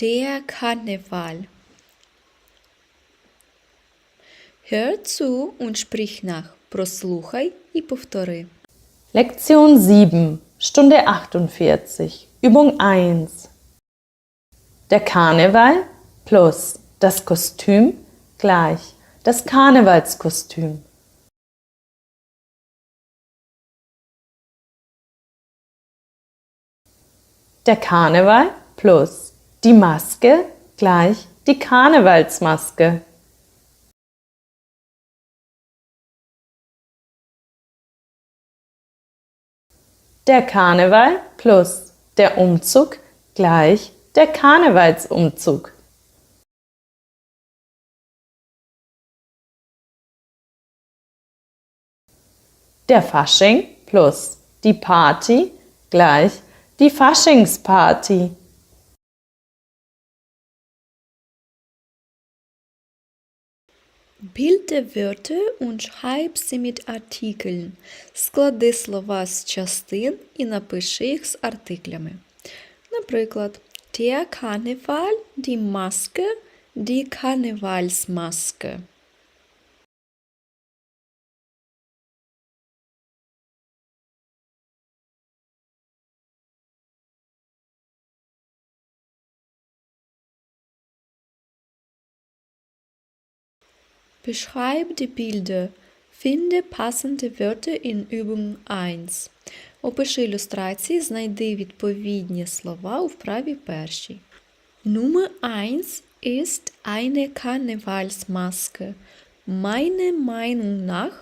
Der Karneval. Hör zu und sprich nach. Прослухай і повтори. Lektion 7, Stunde 48, Übung 1. Der Karneval plus das Kostüm gleich das Karnevalskostüm. Der Karneval plus die Maske gleich die Karnevalsmaske. Der Karneval plus der Umzug gleich der Karnevalsumzug. Der Fasching plus die Party gleich die Faschingsparty. Bilde Wörter und schreib sie mit Artikeln. Склади слова з частин і напиши їх з артиклями. Наприклад, der Karneval, die Maske, die Karnevalsmaske. Beschreib die Bilder. Finde passende Wörter in Übung 1. Опиши ілюстрації, знайди відповідні слова у вправі першій. Nummer 1 ist eine Karnevalsmaske. Meiner Meinung nach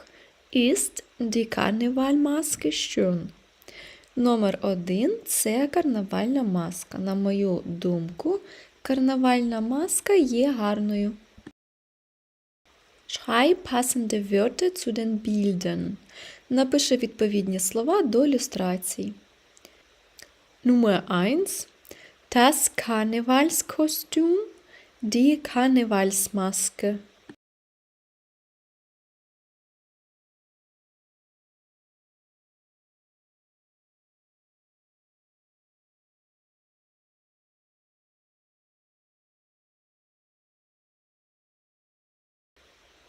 ist die Karnevalmaske schön. Номер 1 це карнавальна маска. На мою думку, карнавальна маска є гарною. Schreib passende Wörter zu den Bildern. Напиши відповідні слова до ілюстрацій. Nummer 1. Das Karnevalskostüm, die Karnevalsmaske.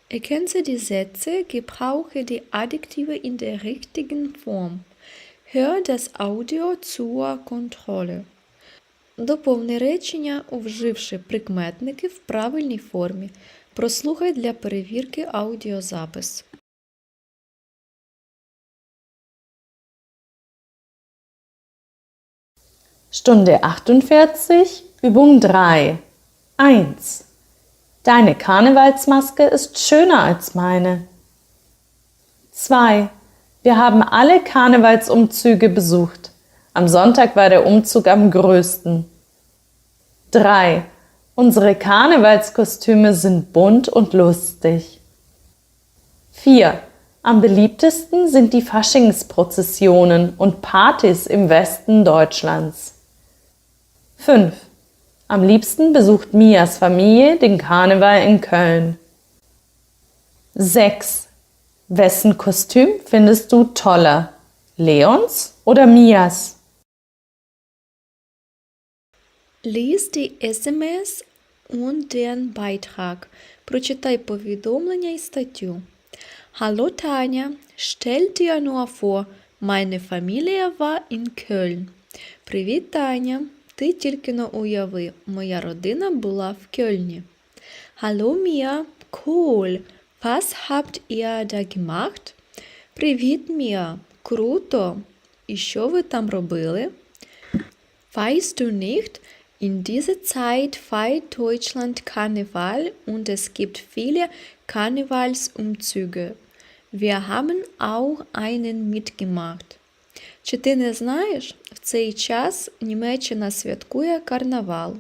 Erkennze die Sätze, gebrauche die Adjektive in der richtigen Form. Hör das Audio zur Kontrolle. Доповни речення, вживши прикметники в правильній формі. Прослухай для перевірки аудіозапис. Stunde 48, Übung 3. 1. Deine Karnevalsmaske ist schöner als meine. 2. Wir haben alle Karnevalsumzüge besucht. Am Sonntag war der Umzug am größten. 3. Unsere Karnevalskostüme sind bunt und lustig. 4. Am beliebtesten sind die Faschingsprozessionen und Partys im Westen Deutschlands. 5. Am liebsten besucht Mias Familie den Karneval in Köln. 6. Wessen Kostüm findest du toller? Leons oder Mias? Lies die SMS und den Beitrag. Прочитай повідомлення і статтю. Hallo Tanja, stell dir nur vor, meine Familie war in Köln. Привіт, Таня. Ти тільки но уяви, моя родина була в Кельні. Hallo Mia, cool. Was habt ihr da gemacht? Привіт, Мія. Круто. І що ви там робили? Weißt du nicht, in dieser Zeit feiert Deutschland Karneval und es gibt viele Karnevalsumzüge. Wir haben auch einen mitgemacht. Чи ти не знаєш, в цей час Німеччина святкує карнавал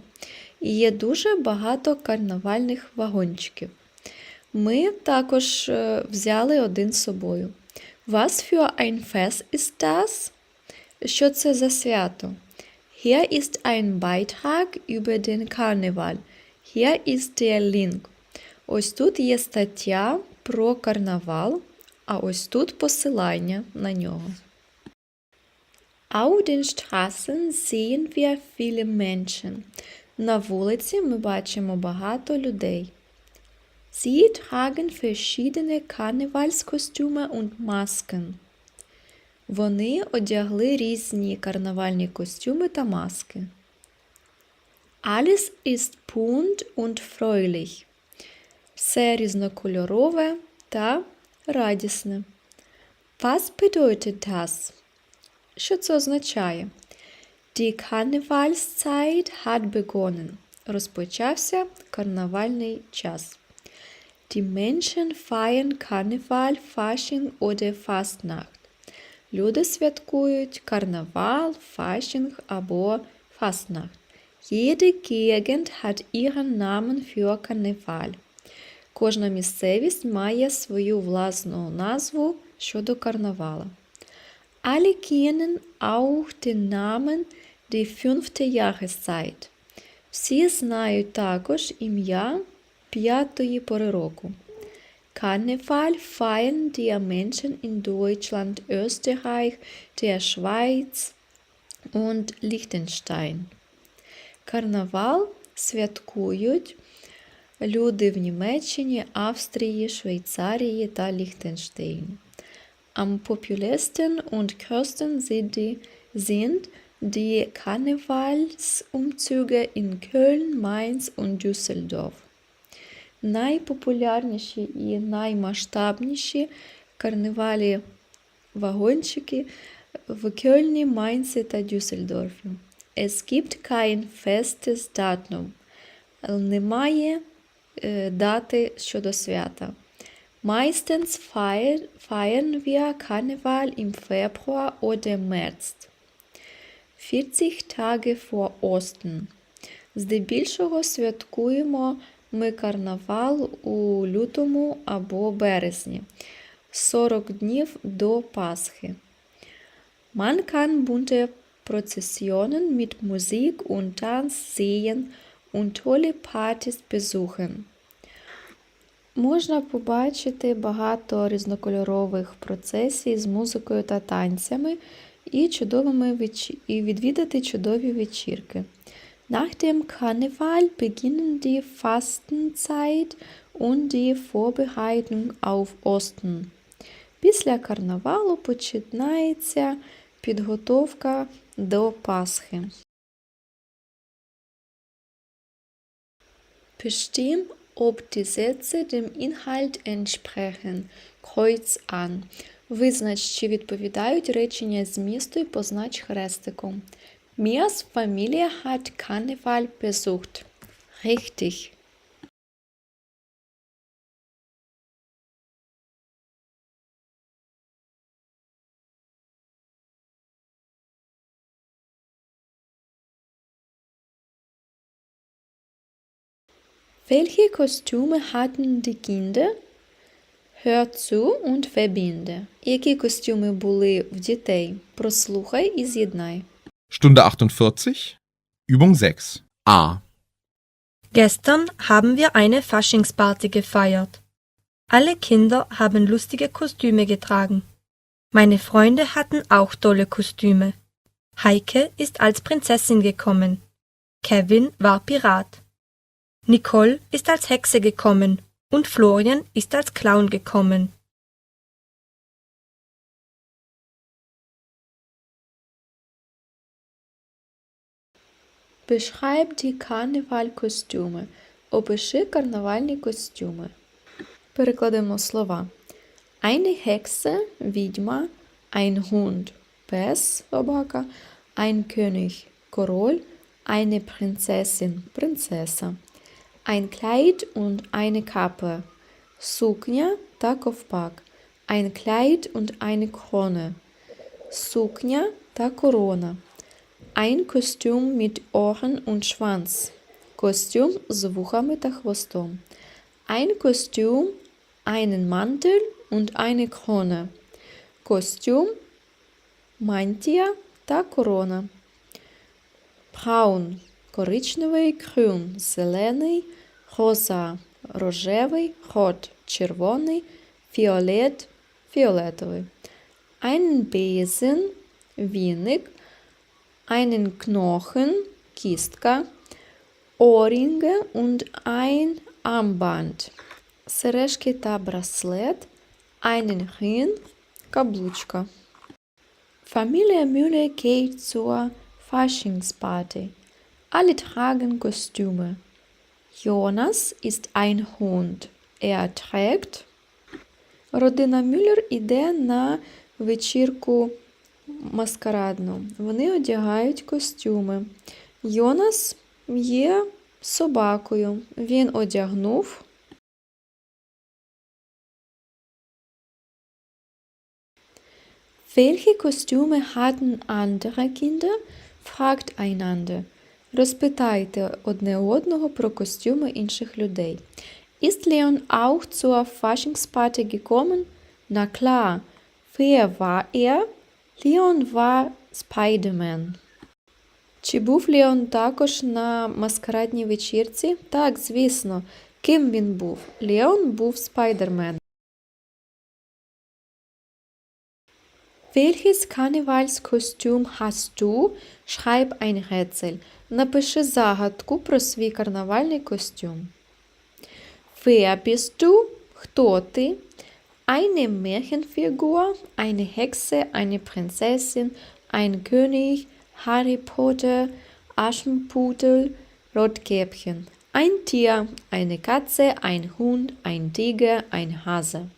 і є дуже багато карнавальних вагончиків. Ми також е, взяли один з собою. Was für ein Fest ist das? Що це за свято? Hier ist ein Beitrag über den Karneval. Hier ist der Link. Ось тут є стаття про карнавал, а ось тут посилання на нього. Auf den Straßen sehen wir viele Menschen. На вулиці ми бачимо багато людей. Sie tragen verschiedene Karnevalskostüme und Masken. Вони одягли різні карнавальні костюми та маски. Alles ist bunt und fröhlich. Все різнокольорове та радісне. Was bedeutet das? Що це означає? Die Karnevalszeit hat begonnen. Розпочався карнавальний час. Die Menschen feiern Karneval, Fasching oder Fastnacht. Люди святкують карнавал, Fasching або Fastnacht. Jede Gegend hat ihren Namen für Karneval. Кожна місцевість має свою власну назву щодо карнавала. Alle kennen auch den Namen die fünfte Jahreszeit. Всі знають також ім'я п'ятої пори року. Karneval feiern die Menschen in Deutschland, Österreich, der Schweiz und Liechtenstein. Карнавал святкують люди в Німеччині, Австрії, Швейцарії та Ліхтенштейні. Am populärsten und größten sind die, sind die Karnevalsumzüge in Köln, Mainz und Düsseldorf. Найпопулярніші і наймасштабніші карнавалі вагончики в Кельні, Майнці та Дюссельдорфі. Es gibt kein festes Datum. Немає е, дати щодо свята. Meistens feier- feiern wir Karneval im Februar oder März. 40 Tage vor Osten. Здебільшого святкуємо ми карнавал у лютому або березні. 40 днів до Пасхи. Man kann bunte Prozessionen mit Musik und Tanz sehen und tolle Partys besuchen. Можна побачити багато різнокольорових процесій з музикою та танцями і, чудовими вечі... і відвідати чудові вечірки. Nach dem Karneval beginnen die Fastenzeit und die Vorbereitung auf Osten. Після карнавалу починається підготовка до Пасхи. Bestimm, ob die Sätze dem Inhalt entsprechen. Kreuz an. Визнач, чи відповідають речення змісту і познач хрестиком. Mias Familie hat Karneval besucht. Richtig. Welche Kostüme hatten die Kinder? Hör zu und verbinde. Які костюми були в дітей? Прослухай і з'єднай. Stunde 48, Übung 6. A. Gestern haben wir eine Faschingsparty gefeiert. Alle Kinder haben lustige Kostüme getragen. Meine Freunde hatten auch tolle Kostüme. Heike ist als Prinzessin gekommen. Kevin war Pirat. Nicole ist als Hexe gekommen und Florian ist als Clown gekommen. Beschreib die Karnevalkostюми. Опиши карнавальні костюми. Перекладемо слова. Eine Hexe – відьма, ein Hund – пес, собака, ein König – король, eine Prinzessin – принцеса, ein Kleid und eine Kappe – сукня та ковпак, ein Kleid und eine Krone – сукня та корона, ein Kostüm mit Ohren und Schwanz – костюм з вухами та хвостом, ein Kostüm, einen Mantel und eine Krone – костюм, мантія та корона. Braun – Коричневий, grün – зелений, rosa – рожевий, rot – червоний, violet – фіолетовий. Einen Besen – віник, einen Knochen – кістка, Ohrringe und ein Armband. Сережки та браслет, einen Ring, каблучка. Familie Müller geht zur Faschingsparty. Alle tragen Kostüme. Jonas ist ein Hund. Er trägt. Родина Мюллер іде на вечірку маскарадну. Вони одягають костюми. Йонас є собакою. Він одягнув. Welche Kostüme hatten andere Kinder? Fragt einander. Розпитайте одне одного про костюми інших людей. Ist Leon auch zur Faschingsparty gekommen? Na klar. Wer war er? Leon war Spider-Man. Чи був Леон також на маскарадній вечірці? Так, звісно. Ким він був? Леон був Спайдермен. Welches Karnevalskostüm hast du? Schreib ein Rätsel. Напиши загадку про свій карнавальний костюм. Wer bist du? Хто ти? Eine Märchenfigur, eine Hexe, eine Prinzessin, ein König, Harry Potter, Aschenputtel, Rotkäppchen. Ein Tier, eine Katze, ein Hund, ein Tiger, ein Hase.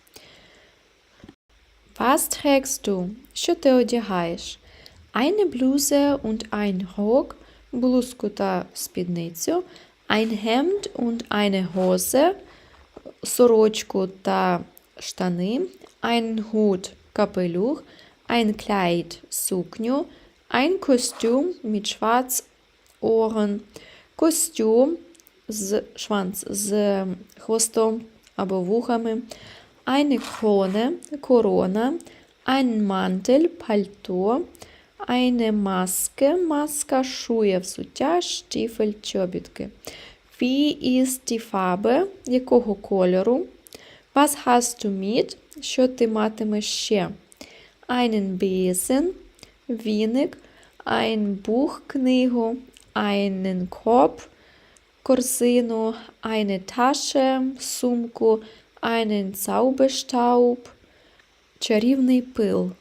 Was trägst du? Що ти одягаєш? Eine Bluse und ein Rock, блузку та спідницю, ein Hemd und eine Hose, сорочку та штани, ein Hut, капелюх, ein Kleid, сукню, ein Kostüm mit Schwarzohren, костюм з шванц з хвостом або вухами, Eine Krone, корона, ein Mantel, пальто, eine Maske, маска, шує, взуття, штіфель, чобітки. Wie ist die Farbe? Якого кольору? Was hast du mit? Що ти матимеш ще? Einen Besen, віник, ein Buch, книгу, einen Korb, корзину, eine Tasche, сумку, einen Zauberstaub, чарівний пил.